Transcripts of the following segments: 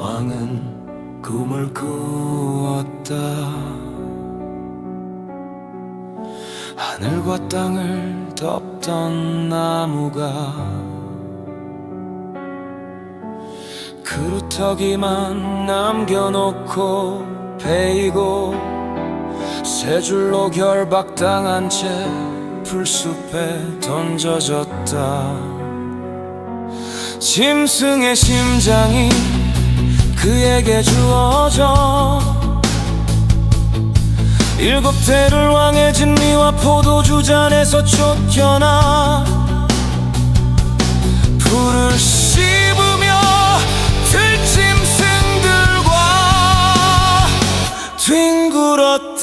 왕은 꿈을 꾸었다. 하늘과 땅을 덮던 나무가 그루터기만 남겨놓고 베이고 세 줄로 결박당한 채 풀숲에 던져졌다. 짐승의 심장이 그에게 주어져 일곱 대를 왕의 진미와 포도주 잔에서 쫓겨나 불을 씹으며 들짐승들과 뒹굴었다.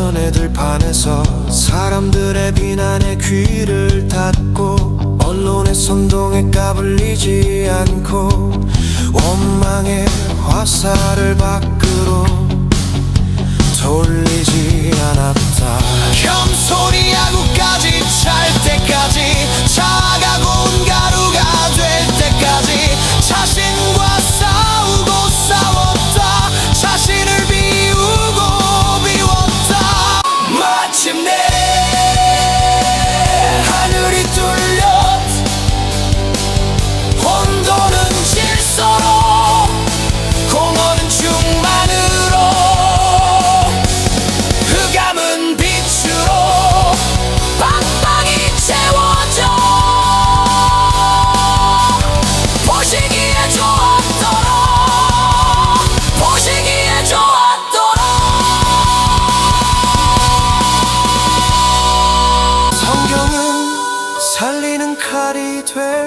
연예들 판에서 사람들의 비난에 귀를 닫고 언론의 선동에 까불리지 않고 원망의 화살을 밖으로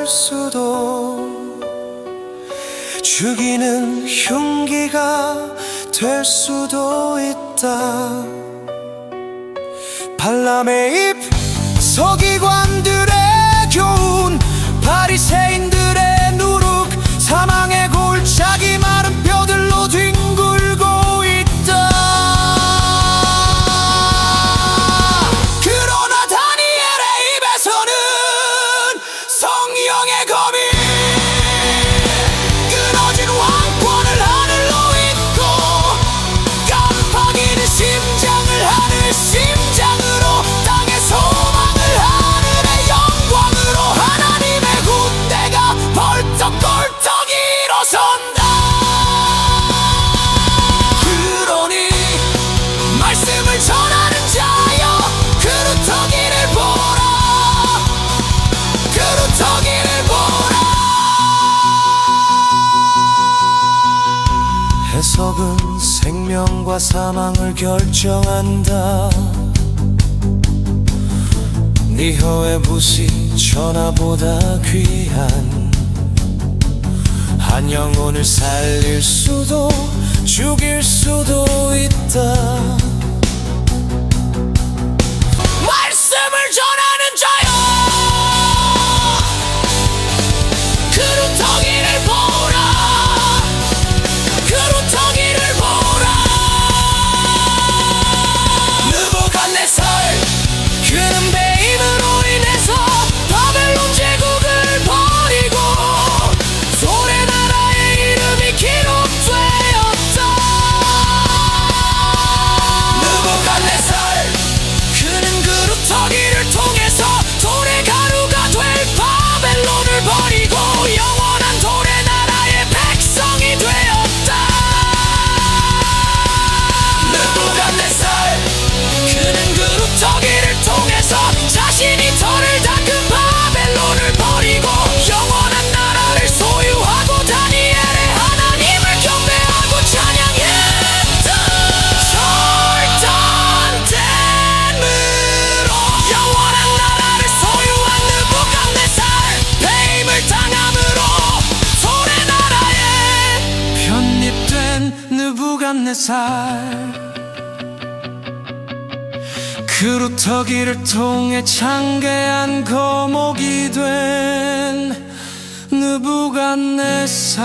수도 죽이는 흉기가 될 수도 있다. 발람의 입 서기관들의 생명과 사망을 결정한다. 네 허에붓이 천하보다 귀한 한 영혼을 살릴 수도 죽일 수도 있다. 살. 그루터기를 통해 창개한 거목이 된 느부갓네살.